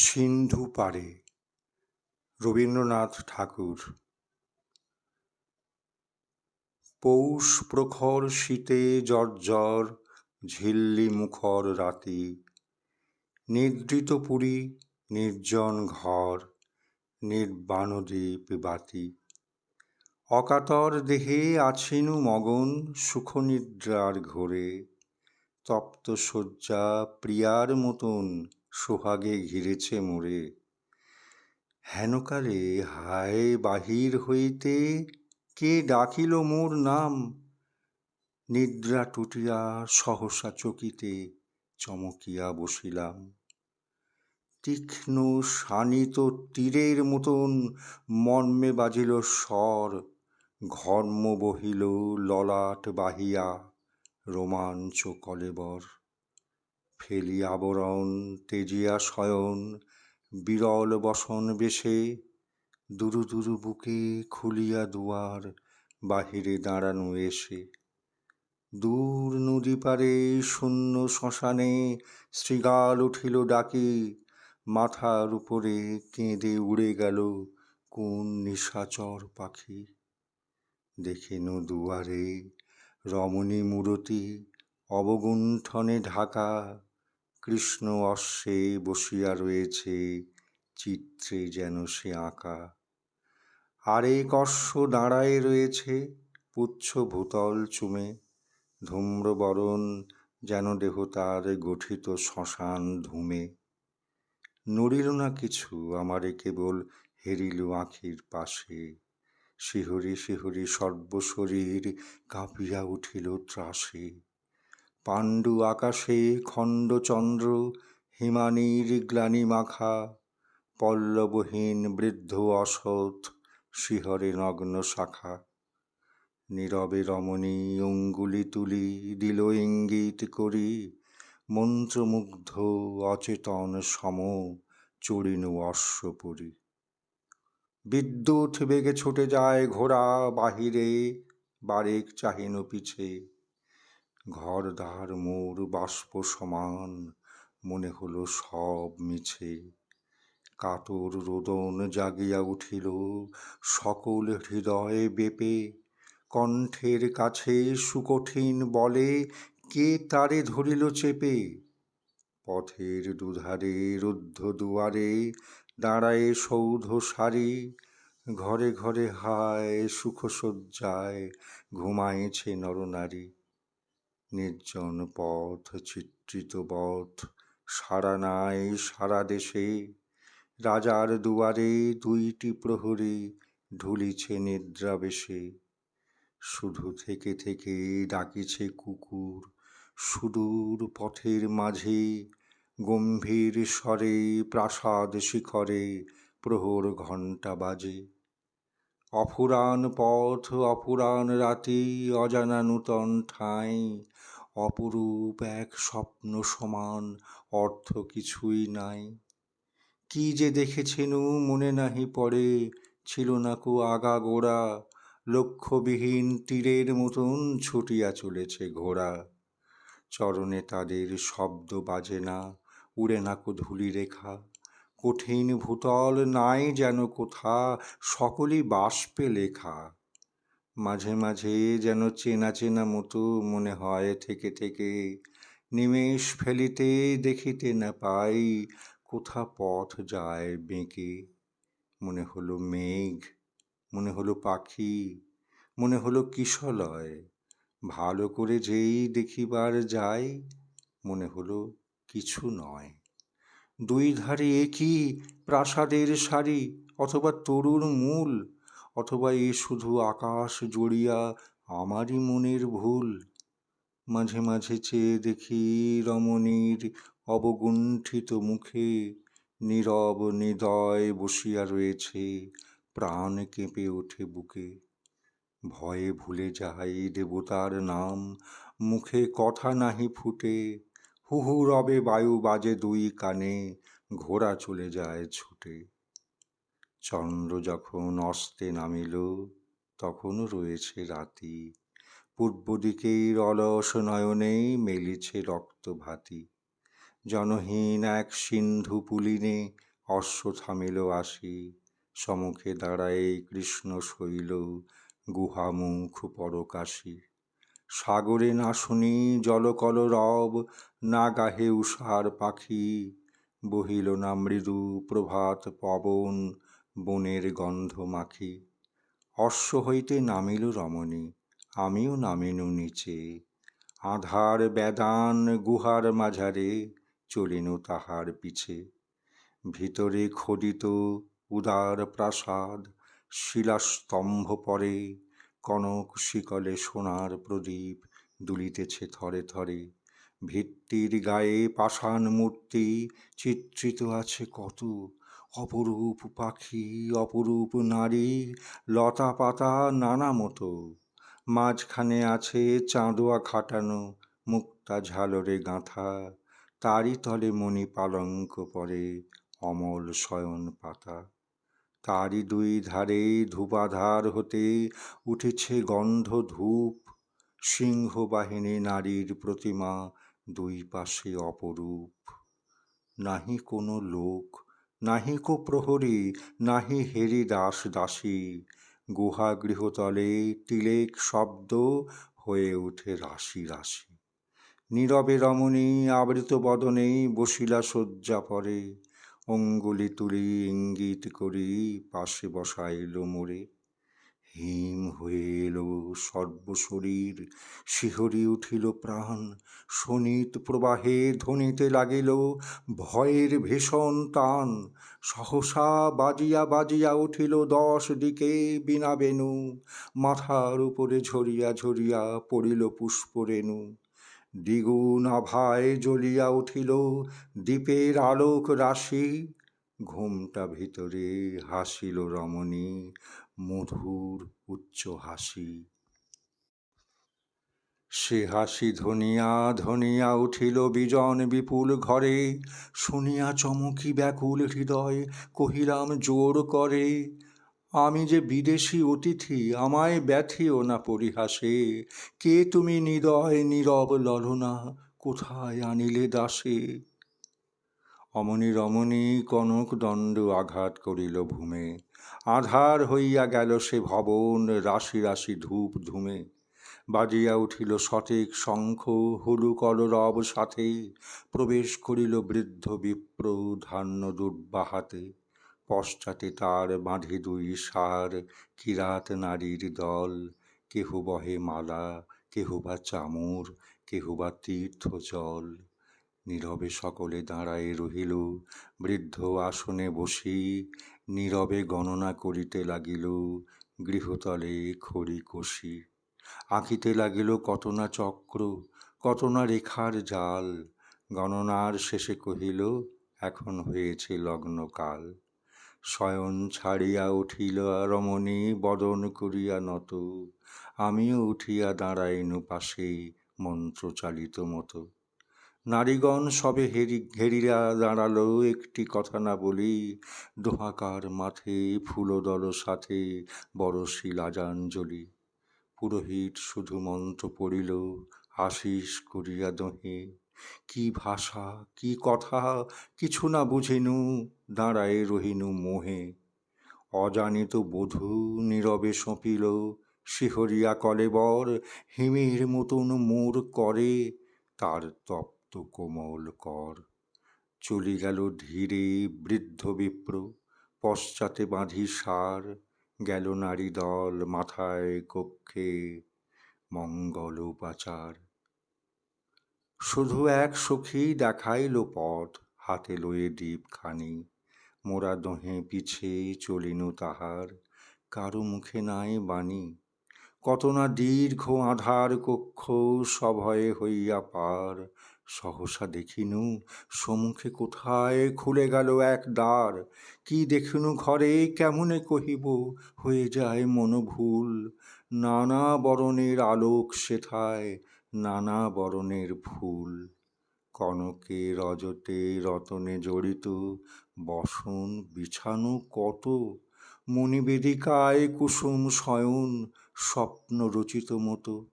সিন্ধু পারে রবীন্দ্রনাথ ঠাকুর। পৌষ প্রখর শীতে জর্জর ঝিল্লি মুখর রাতি। নিদ্রিত পুরী, নির্জন ঘর নির্বাণদ্বীপ বাতি। অকাতর দেহে আছিনু মগন সুখনিদ্রার ঘোরে। তপ্ত শয্যা প্রিয়ার মতন সোহাগে ঘিরেছে মোরে। হেনকালে হায় বাহির হইতে কে ডাকিল মোর নাম? নিদ্রা টুটিয়া সহসা চকিতে চমকিয়া বসিলাম। তীক্ষ্ণ শানিত তীরের মতন মর্মে বাজিল স্বর, ঘর্ম বহিল ললাট বাহিয়া রোমাঞ্চ কলেবর ফেলি আবরণ তেজিয়া শয়ন বিরল বসন বেশে, দুরু দুরু বুকে খুলিয়া দুয়ার বাহিরে দাঁড়ানো এসে। দূর নদী পারে শূন্য শ্মশানে শৃগাল উঠিল ডাকি, মাথার উপরে কেঁদে উড়ে গেল কোন নিশাচর পাখি। দেখিন দুয়ারে রমণী মূরতি, অবগুণ্ঠনে ঢাকা কৃষ্ণ অশ্বে বসিয়া রয়েছে, চিত্রে যেন সে আঁকা। আরেক অশ্ব দাঁড়ায় রয়েছে, পুচ্ছ ভূতল চুমে। ধূম্রবরণ যেন দেহ তার গঠিত শ্মশান ধুমে। নড়িল না কিছু আমারে কেবল হেরিল আঁখির পাশে। শিহরি শিহরি সর্বশরীর কাঁপিয়া উঠিল ত্রাসে। পাণ্ডু আকাশে খণ্ডচন্দ্র, হিমানীর গ্লানি মাখা, পল্লবহীন বৃদ্ধ অসৎ শিহরে নগ্ন শাখা। নীরবে রমণী অঙ্গুলি তুলি দিল ইঙ্গিত করি, মন্ত্রমুগ্ধ অচেতন সম চড়িনু অশ্বপুরী। বিদ্যুৎ বেগে ছুটে যায় ঘোড়া বাহিরে, বারেক চাহিন পিছে। ঘর দ্বার মোর বাষ্প সমান, মনে হলো সব মিছে। কাতর রোদন জাগিয়া উঠিল, সকল হৃদয়ে বেপে। কণ্ঠের কাছে সুকঠিন বলে, কে তারে ধরিল চেপে? পথের দুধারে রুদ্ধ দুয়ারে দাঁড়ায় সৌধ সারি। ঘরে ঘরে হায় সুখসজ্জায় ঘুমাইছে নরনারী। নির্জন পথ, চিত্রিত পথ সারা নাই সারা দেশে। রাজার দুয়ারে দুইটি প্রহরী ঢুলিছে নিদ্রাবেশে শুধু থেকে থেকে ডাকিছে কুকুর, সুদূর পথের মাঝে। গম্ভীর স্বরে প্রাসাদ শিখরে প্রহর ঘণ্টা বাজে। অফুরান পথ অফুরান রাতি, অজানা নূতন ঠাঁই, অপরূপ এক স্বপ্ন সমান, অর্থ কিছুই নাই। কি যে দেখেছিনু মনে নাহি পড়ে, ছিল না কো আগা গোড়া, লক্ষ্যবিহীন তীরের মতন ছুটিয়া চলেছে ঘোড়া। চরণে তাদের শব্দ বাজে না, উড়ে না কো ধূলি রেখা। কঠিন ভূতল নাই যেন কোথা, সকলই বাষ্পে লেখা। মাঝে মাঝে যেন চেনা চেনা মতো মনে হয় থেকে থেকে, নিমেষ ফেলিতে দেখিতে না পাই কোথা পথ যায় বেঁকে। মনে হলো মেঘ, মনে হলো পাখি, মনে হলো কিশলয়, ভালো করে যেই দেখিবার যাই, মনে হলো কিছু নয়। দুই ধারে একই প্রাসাদের সারি, অথবা তরুর মূল, অথবা এ শুধু আকাশ জড়িয়া আমারই মনের ভুল। মাঝে মাঝে চেয়ে দেখি রমণীর অবগুণ্ঠিত মুখে নীরব নিদয় বসিয়া রয়েছে, প্রাণ কেঁপে ওঠে বুকে। ভয়ে ভুলে যাই দেবতার নাম, মুখে কথা নাহি ফুটে। হুহু রবে বায়ু বাজে দুই কানে, ঘোড়া চলে যায় ছুটে। চন্দ্র যখন অস্তে নামিল তখনও রয়েছে রাতি। পূর্ব দিকের অলস নয়নে মেলিছে রক্ত ভাতি জনহীন এক সিন্ধু পুলিনে অশ্ব থামিল আসি। সমুখে দাঁড়ায় কৃষ্ণ শৈল, গুহামুখ পরকাশী। সাগরে না শুনি জলকল রব, না গাহে উষার পাখি। বহিল না মৃদু প্রভাত পবন, বনের গন্ধ মাখি। অশ্ব হইতে নামিল রমণী, আমিও নামিনু নিচে। আধার বেদান গুহার মাঝারে চলিনু তাহার পিছে। ভিতরে খোদিত উদার প্রাসাদ, শিলাস্তম্ভ পরে কনক শিকলে সোনার প্রদীপ দুলিতেছে থরে থরে। ভিত্তির গায়ে পাষাণ মূর্তি চিত্রিত আছে কত। অপরূপ পাখি, অপরূপ নারী, লতা পাতা নানা মতো। মাঝখানে আছে চাঁদোয়া খাটানো মুক্তা ঝালরে গাঁথা। তারই তলে মণি পালঙ্ক পরে অমল শয়ন পাতা তারই দুই ধারে ধূপাধার হতে উঠেছে গন্ধ ধূপ। সিংহবাহিনী নারীর প্রতিমা দুই পাশে অপরূপ। নাহি কোনো লোক, নাহি কো প্রহরী, নাহি হেরি দাস দাসী। গুহা গৃহতলে তিলেক শব্দ হয়ে ওঠে রাশি রাশি। নীরবে রমণী আবৃত বদনে বসিলা শয্যা পরে। অঙ্গুলি তুলি ইঙ্গিত করি, পাশে বসাইল মোরে। হিম হয়ে এলো সর্বশরীর, শিহরি উঠিল প্রাণ। শোণিত প্রবাহে ধ্বনিতে লাগিল ভয়ের ভীষণ টান। সহসা বাজিয়া বাজিয়া উঠিল দশ দিকে বিনা বেনু। মাথার উপরে ঝরিয়া ঝরিয়া পড়িল পুষ্পরেণু। দ্বিগুণ আভায় জ্বলিয়া উঠিল, দ্বীপের আলোক রাশি। ঘুমটা ভিতরে হাসিল রমণী, মধুর উচ্চ হাসি। সে হাসি ধনিয়া ধনিয়া উঠিল বিজন বিপুল ঘরে, শুনিয়া চমকি ব্যাকুল হৃদয়, কহিলাম, জোর করে। আমি যে বিদেশি অতিথি, আমায় ব্যথিও না পরিহাসে। কে তুমি নিদয় নীরব ললনা কোথায় আনিলে দাসে? অমনি রমণী কনক দণ্ড আঘাত করিল ভূমে। আধার হইয়া গেল সে ভবন, রাশি রাশি ধূপ ধুমে। বাজিয়া উঠিল সঠিক শঙ্খ, হলু কলরব সাথে। প্রবেশ করিল বৃদ্ধ বিপ্র ধান্য দুর্বাহাতে পশ্চাতে তার বাঁধে দুই সার কিরাত নারীর দল? কেহ বহে মালা, কেহ বা চামর, কেহ বা তীর্থ জল। নীরবে সকলে দাঁড়ায় রহিল, বৃদ্ধ আসনে বসি, নীরবে গণনা করিতে লাগিল, গৃহতলে খড়ি কষি। আঁকিতে লাগিল কত না চক্র, কত না রেখার জাল। গণনার শেষে কহিল, এখন হয়েছে লগ্নকাল। শয়ন ছাড়িয়া উঠিল, রমণী, বদন করিয়া নত। আমিও উঠিয়া দাঁড়াইনু পাশে মন্ত্রচালিত মতো। নারীগণ সবে হেরি, ঘেরিয়া দাঁড়াল, একটি কথা না বলি। দোহাকার মাঠে ফুলদল সাথে বড় শিলাজাঞ্জলি। পুরোহিত শুধু মন্ত্র পড়িল, আশিস করিয়া দহে। কি ভাষা, কি কথা, কিছু না বুঝিনু, দাঁড়ায়ে রহিনু মোহে। অজানিত বধূ নীরবে সঁপিল, শিহরিয়া কলেবর হিমের মতন মোর করে, তার তপ্ত কোমল কর। চলি গেল ধীরে বৃদ্ধ বিপ্র, পশ্চাতে বাঁধি সার, গেল নারী দল মাথায় কক্ষে, মঙ্গল উপাচার। শুধু এক সখী দেখাইল পথ, হাতে লয়ে দ্বীপখানি মোরা দহে পিছে চলিনু তাহার, কারও মুখে নাই বাণী। কত না দীর্ঘ আধার কক্ষ সভয়ে হইয়া পার, সহসা দেখিনু সমুখে কোথায় খুলে গেল এক দ্বার। কি দেখিনু ঘরে কেমনে কহিব, হয়ে যায় মনোভুল। নানা বরণের আলোক সেথায় নানা বরণের ফুল, কনকে রজতে রতনে জড়িত, বসন বিছানো কত মণিবেদিকায় কুসুম শয়ন স্বপ্ন রচিত মতো,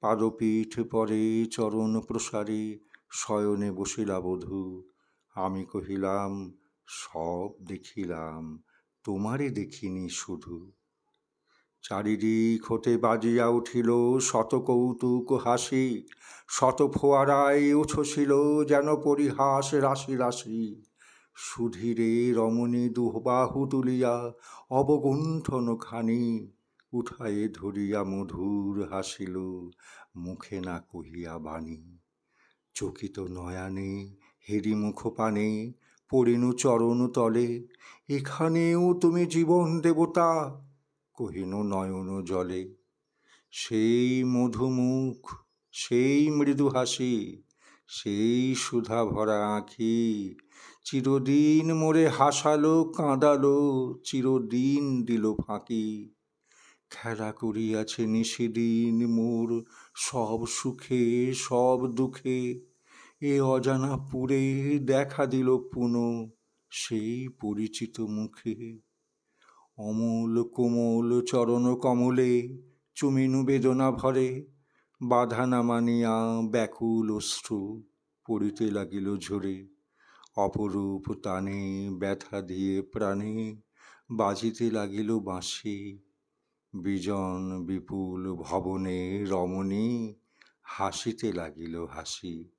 পাদপীঠ পরে চরণ প্রসারে শয়নে বসিলা বধূ, আমি কহিলাম, সব দেখিলাম, তোমারে দেখিনি শুধু। চারিদিক হতে বাজিয়া উঠিল শত কৌতুক হাসি শত ফোয়ারায় উঠছিল যেন পরিহাস রাশি রাশি। সুধীরে রমণী দুবাহু তুলিয়া অবগুণ্ঠন খানি উঠায়ে ধরিয়া মধুর হাসিল মুখে না কহিয়া বাণী। চকিত নয়ানে হেরি মুখ পানে, পড়িনু চরণ তলে, এখানেও তুমি জীবন দেবতা কহিনু নয়ন জলে, সেই মধুমুখ, সেই মৃদু হাসি, সেই সুধা ভরা আঁখি, চিরদিন মোরে হাসালো, কাঁদালো, চিরদিন দিল ফাঁকি। খেলা করিয়াছে নিশিদিন মোর সব সুখে, সব দুঃখে, এ অজানা পুরে দেখা দিল পুনঃ সেই পরিচিত মুখে। অমল কোমল চরণ কমলে, চুমিনু বেদনা ভরে, বাধা না মানিয়া ব্যাকুল অশ্রু পড়িতে লাগিল ঝরে। অপরূপ তানে ব্যথা দিয়ে প্রাণে, বাজিতে লাগিল বাঁশি। বিজন বিপুল ভবনে রমণী হাসিতে লাগিল হাসি।